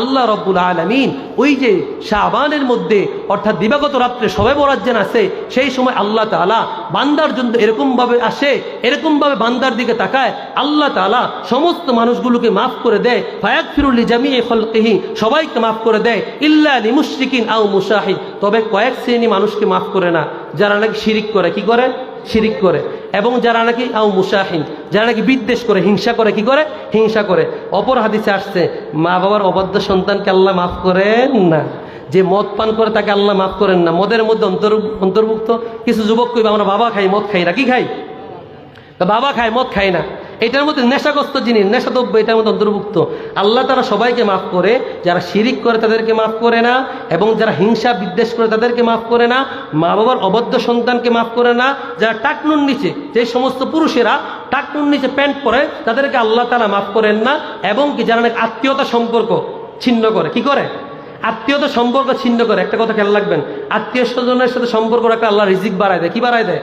আল্লাহ রব্বুল আলমিন ওই যে শাহবানের মধ্যে, অর্থাৎ দিবাগত রাত্রে সবে বরাজ্জান আছে, সেই সময় আল্লাহ তালা বান্দার জন্য এরকমভাবে আসে, এরকমভাবে বান্দার দিকে তাকায়, আল্লাহ তালা সমস্ত মানুষগুলোকে মাফ করে দেয় ফায়াক ফিরুল্লি জামি খলকেহি, সবাইকে মাফ করে দেয়, ইল্লা আলী মুশরিকিন আউ মুশাহিদ। তবে কয়েক শ্রেণি মানুষকে মাফ করে না, যারা নাকি শিরিক করে, কি করে? শিরিক করে। এবং যারা নাকি, আও মুসাহিন যারা নাকি বিদ্বেষ করে, হিংসা করে, কি করে? হিংসা করে। অপর হাদিসে আসছে, মা বাবার অবাধ্য সন্তানকে আল্লাহ মাফ করেন না। যে মদ পান করে তাকে আল্লাহ মাফ করেন না। মদের মধ্যে অন্তর, অন্তর্ভুক্ত কিছু যুবক কইবে, আমরা বাবা খাই, মদ খাই না। কি খাই? বাবা খায়, মদ খায় না। এটার মধ্যে নেশাগ্রস্ত জিনিস নেশাদ্রব্য এটার মধ্যে অন্তর্ভুক্ত। আল্লাহ তারা সবাইকে মাফ করে, যারা শিরিক করে তাদেরকে মাফ করে না, এবং যারা হিংসা বিদ্বেষ করে তাদেরকে মাফ করে না মা বাবার অবদ্ধ সন্তানকে মাফ করে না, যারা টাকনুর নিচে, যে সমস্ত পুরুষেরা টাকনুর নিচে প্যান্ট পরে, তাদেরকে আল্লাহ তারা মাফ করেন না, এবং কি যারা নাকি আত্মীয়তা সম্পর্ক ছিন্ন করে, কি করে? আত্মীয়তা সম্পর্ক ছিন্ন করে, একটা কথা খেয়াল রাখবেন, আত্মীয় স্বজনের সাথে সম্পর্ক রাখলে আল্লাহ রিজিক বাড়ায় দেয়, কি বাড়ায় দেয়?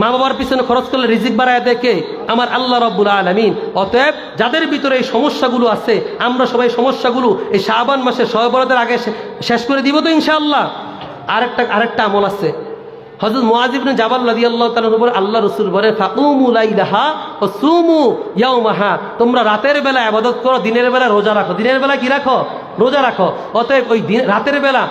মা বাবার পিছনে খরচ করলে রিজিক বাড়ায় দেয় কে? আমার আল্লাহ রব্বুল আলমিন। অতএব যাদের ভিতরে এই সমস্যাগুলো আছে, আমরা সবাই সমস্যাগুলো এই শাহবান মাসে সহবরতের আগে শেষ করে দিব তো ইনশাআল্লাহ। আরেকটা আরেকটা আমল আছে। হজরত মোয়াজিবনে জাবাল রাদি আল্লাহ উপর আল্লাহ রসুল বলে, ফাকুমু লাইলাহা ও সুমু ইয়াউমাহা। তোমরা রাতের বেলা আবাদত করো, দিনের বেলা রোজা রাখো। দিনের বেলা কি রাখো? রোজা রাখো। অতএব ওই দিন, রাতের বেলা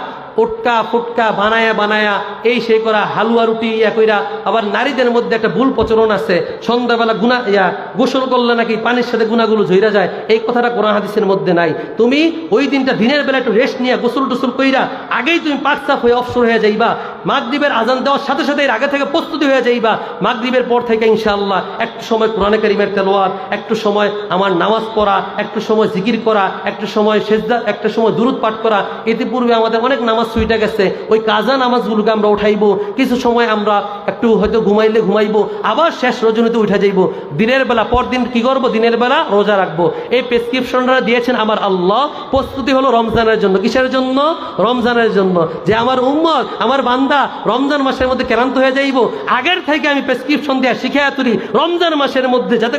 ওটকা ফুটকা বানায়া বানায়া এই সেই করা হালুয়া রুটি ইয়া কইরা আবার নারীদের মধ্যে একটা ভুল প্রচলন আছে। সন্ধ্যাবেলা গুণা ইয়া গোসল করলে নাকি পানির সাথে গুণাগুলো ঝইরা যায়। এই কথাটা কোরআন হাদিসের মধ্যে নাই। তুমি ওই দিনটা দিনের বেলা একটু রেস্ট নিয়ে গোসল টোসল কইরা আগেই তুমি পাকসাফ হয়ে অবসর হয়ে যাইবা। মাগদ্বীপের আজান দেওয়ার সাথে সাথে এর আগে থেকে প্রস্তুতি হয়ে যাইবা। মাগদ্বীপের পর থেকে ইনশাআল্লাহ একটু সময় কোরআনে কারিমের তেলোয়ার একটু সময় আমার নামাজ পড়া, একটু সময় জিকির করা, একটু সময় সেজদা, একটা সময় দূরত পাঠ করা। ইতিপূর্বে আমাদের অনেক নামাজ সুইটা গেছে। ওই কাজা নামাজগুলোকে আমরা উঠাইবো। কিছু সময় আমরা একটু হয়তো ঘুমাইলে ঘুমাইবো। আবার শেষ রজনীতে উঠে যাইবো। দিনের বেলা, পরদিন কি করব? দিনের বেলা রোজা রাখব। এই প্রেসক্রিপশনটা দিয়েছেন আমার আল্লাহ। প্রস্তুতি হলো রমজানের জন্য। কিসের জন্য? রমজানের জন্য। যে আমার উম্মত, আমার বান্দা রমজান মাসের মধ্যে ক্লান্ত হয়ে যাইব। আগের থেকে আমি প্রেসক্রিপশন দেওয়া শিখে তুলি। রমজান মাসের মধ্যে যাতে